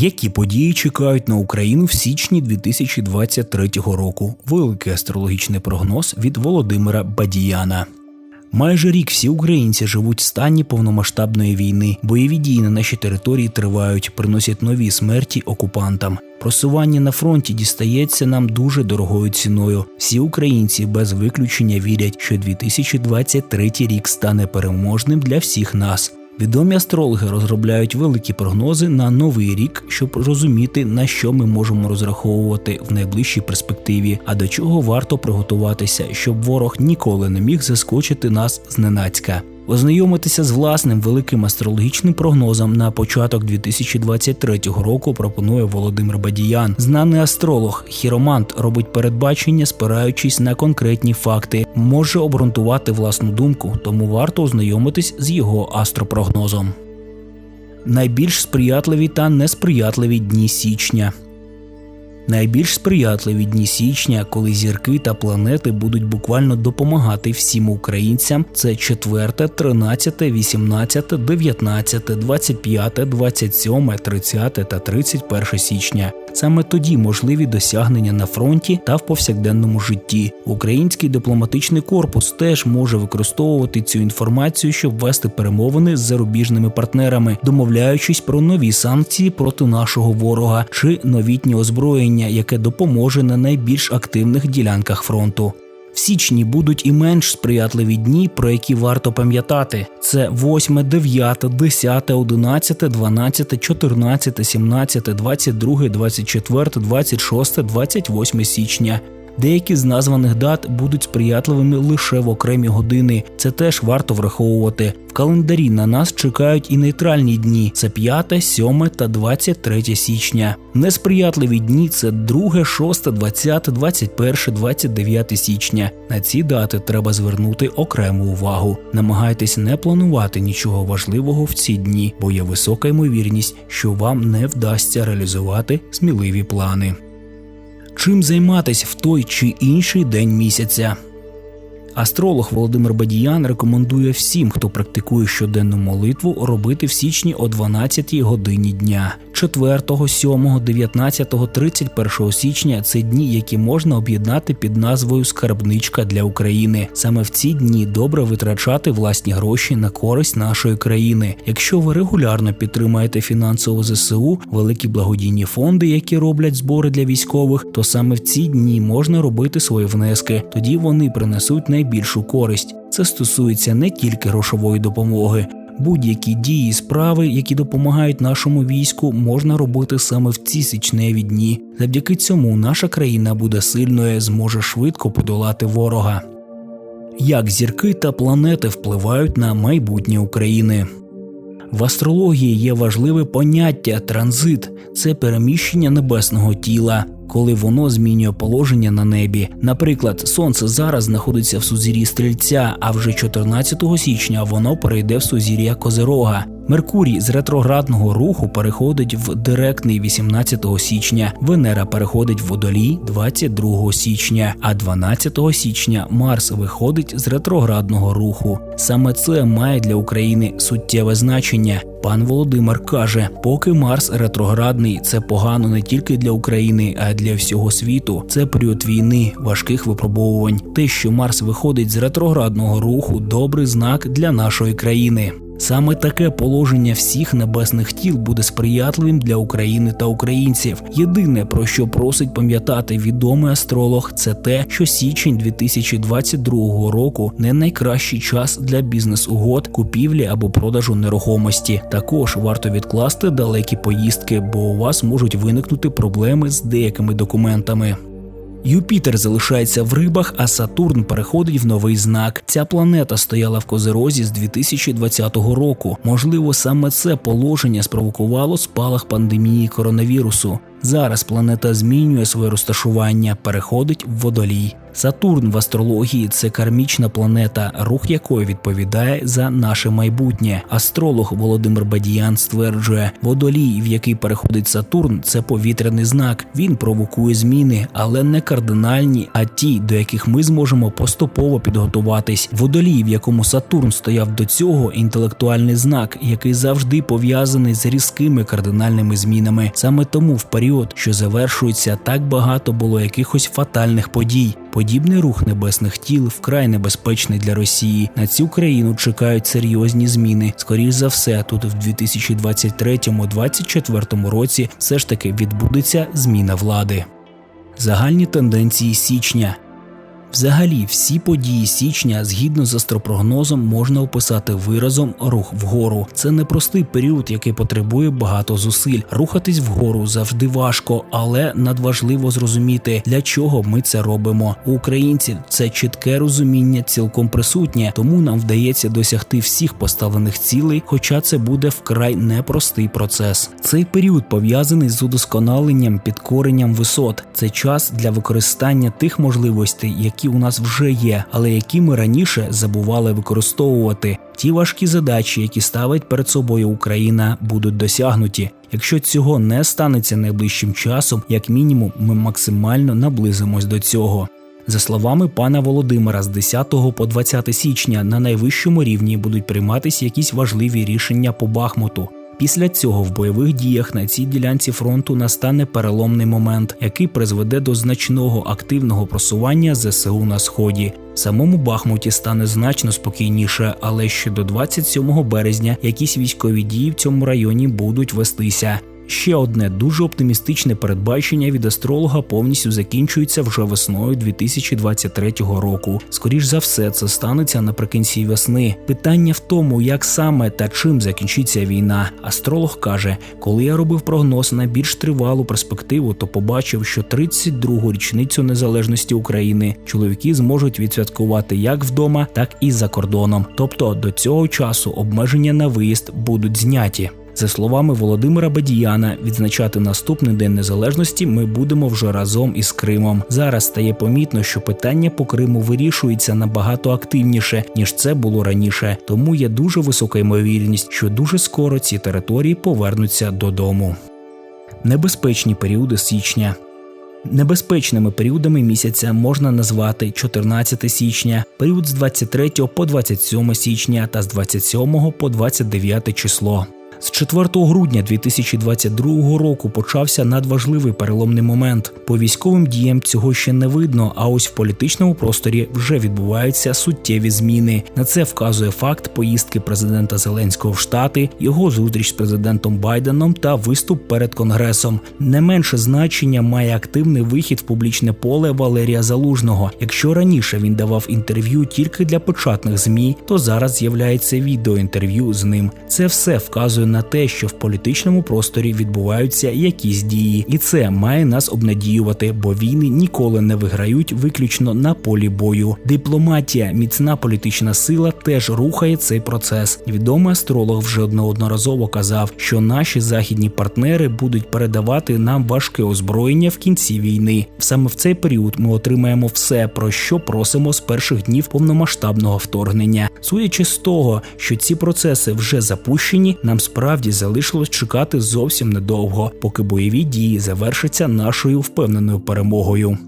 Які події чекають на Україну в січні 2023 року? Великий астрологічний прогноз від Володимира Бадіяна. Майже рік всі українці живуть в стані повномасштабної війни. Бойові дії на нашій території тривають, приносять нові смерті окупантам. Просування на фронті дістається нам дуже дорогою ціною. Всі українці без виключення вірять, що 2023 рік стане переможним для всіх нас. Відомі астрологи розробляють великі прогнози на новий рік, щоб розуміти, на що ми можемо розраховувати в найближчій перспективі, а до чого варто приготуватися, щоб ворог ніколи не міг заскочити нас зненацька. Ознайомитися з власним великим астрологічним прогнозом на початок 2023 року пропонує Володимир Бадіян. Знаний астролог, хіромант робить передбачення, спираючись на конкретні факти, може обґрунтувати власну думку, тому варто ознайомитись з його астропрогнозом. Найбільш сприятливі та несприятливі дні січня. Найбільш сприятливі дні січня, коли зірки та планети будуть буквально допомагати всім українцям. Це 4, 13, 18, 19, 25, 27, 30 та 31 січня. Саме тоді можливі досягнення на фронті та в повсякденному житті. Український дипломатичний корпус теж може використовувати цю інформацію, щоб вести перемовини з зарубіжними партнерами, домовляючись про нові санкції проти нашого ворога чи новітнє озброєння, яке допоможе на найбільш активних ділянках фронту. В січні будуть і менш сприятливі дні, про які варто пам'ятати. Це 8, 9, 10, 11, 12, 14, 17, 22, 24, 26, 28 січня. Деякі з названих дат будуть сприятливими лише в окремі години. Це теж варто враховувати. В календарі на нас чекають і нейтральні дні: це 5, 7 та 23 січня. Несприятливі дні це 2, 6, 20, 21, 29 січня. На ці дати треба звернути окрему увагу. Намагайтесь не планувати нічого важливого в ці дні, бо є висока ймовірність, що вам не вдасться реалізувати сміливі плани чим займатися в той чи інший день місяця. Астролог Володимир Бадіян рекомендує всім, хто практикує щоденну молитву, робити в січні о 12-й годині дня. 4, 7, 19, 31 січня це дні, які можна об'єднати під назвою Скарбничка для України. Саме в ці дні добре витрачати власні гроші на користь нашої країни. Якщо ви регулярно підтримаєте фінансово ЗСУ, великі благодійні фонди, які роблять збори для військових, то саме в ці дні можна робити свої внески. Тоді вони принесуть найбільшу користь. Це стосується не тільки грошової допомоги. Будь-які дії, справи, які допомагають нашому війську, можна робити саме в ці січневі дні. Завдяки цьому наша країна буде сильною, зможе швидко подолати ворога. Як зірки та планети впливають на майбутнє України? В астрології є важливе поняття транзит це переміщення небесного тіла, коли воно змінює положення на небі. Наприклад, сонце зараз знаходиться в сузір'ї стрільця, а вже 14 січня воно перейде в сузір'я Козирога. Меркурій з ретроградного руху переходить в директний 18 січня. Венера переходить в водолій 22 січня, а 12 січня Марс виходить з ретроградного руху. Саме це має для України суттєве значення. Пан Володимир каже, поки Марс ретроградний, це погано не тільки для України, а й для всього світу. Це період війни, важких випробовувань. Те, що Марс виходить з ретроградного руху, добрий знак для нашої країни. Саме таке положення всіх небесних тіл буде сприятливим для України та українців. Єдине про що просить пам'ятати відомий астролог, це те, що січень 2022 року не найкращий час для бізнес-угод, купівлі або продажу нерухомості. Також варто відкласти далекі поїздки, бо у вас можуть виникнути проблеми з деякими документами. Юпітер залишається в рибах, а Сатурн переходить в новий знак. Ця планета стояла в Козерозі з 2020 року. Можливо, саме це положення спровокувало спалах пандемії коронавірусу. Зараз планета змінює своє розташування, переходить в водолій. Сатурн в астрології це кармічна планета, рух якої відповідає за наше майбутнє. Астролог Володимир Бадіян стверджує, водолій, в який переходить Сатурн, це повітряний знак. Він провокує зміни, але не кардинальні, а ті, до яких ми зможемо поступово підготуватись. Водолій, в якому Сатурн стояв до цього, інтелектуальний знак, який завжди пов'язаний з різкими кардинальними змінами. Саме тому в період, що завершується, так багато було якихось фатальних подій. Подібний рух небесних тіл вкрай небезпечний для Росії. На цю країну чекають серйозні зміни. Скоріш за все, тут в 2023-2024 році все ж таки відбудеться зміна влади. Загальні тенденції січня. Взагалі, всі події січня, згідно з астропрогнозом, можна описати виразом рух вгору. Це непростий період, який потребує багато зусиль. Рухатись вгору завжди важко, але надважливо зрозуміти, для чого ми це робимо. У українців це чітке розуміння цілком присутнє, тому нам вдається досягти всіх поставлених цілей, хоча це буде вкрай непростий процес. Цей період пов'язаний з удосконаленням, підкоренням висот. Це час для використання тих можливостей, які які у нас вже є, але які ми раніше забували використовувати. Ті важкі задачі, які ставить перед собою Україна, будуть досягнуті. Якщо цього не станеться найближчим часом, як мінімум, ми максимально наблизимось до цього. За словами пана Володимира, з 10 по 20 січня на найвищому рівні будуть прийматися якісь важливі рішення по Бахмуту. Після цього в бойових діях на цій ділянці фронту настане переломний момент, який призведе до значного активного просування ЗСУ на сході. Самому Бахмуті стане значно спокійніше, але ще до 27 березня якісь військові дії в цьому районі будуть вестися. Ще одне дуже оптимістичне передбачення від астролога повністю закінчується вже весною 2023 року. Скоріш за все, це станеться наприкінці весни. Питання в тому, як саме та чим закінчиться війна. Астролог каже: коли я робив прогноз на більш тривалу перспективу, то побачив, що 32-гу річницю незалежності України чоловіки зможуть відсвяткувати як вдома, так і за кордоном. Тобто до цього часу обмеження на виїзд будуть зняті. За словами Володимира Бадіяна, відзначати наступний день незалежності ми будемо вже разом із Кримом. Зараз стає помітно, що питання по Криму вирішується набагато активніше ніж це було раніше. Тому є дуже висока ймовірність, що дуже скоро ці території повернуться додому. Небезпечні періоди січня. Небезпечними періодами місяця можна назвати 14 січня, період з 23 по 27 січня та з 27 по 29 число. З 4 грудня 2022 року почався надважливий переломний момент. По військовим діям цього ще не видно, а ось в політичному просторі вже відбуваються суттєві зміни. На це вказує факт поїздки президента Зеленського в Штати, його зустріч з президентом Байденом та виступ перед конгресом. Не менше значення має активний вихід в публічне поле Валерія Залужного. Якщо раніше він давав інтерв'ю тільки для початних змі, то зараз з'являється відеоінтерв'ю з ним. Це все вказує на те, що в політичному просторі відбуваються якісь дії, і це має нас обнадіювати, бо війни ніколи не виграють виключно на полі бою. Дипломатія, міцна політична сила теж рухає цей процес. Відомий астролог вже неодноразово казав, що наші західні партнери будуть передавати нам важке озброєння в кінці війни. Саме в цей період ми отримаємо все, про що просимо з перших днів повномасштабного вторгнення. Судячи з того, що ці процеси вже запущені, нам справді насправді залишилось чекати зовсім недовго, поки бойові дії завершаться нашою впевненою перемогою.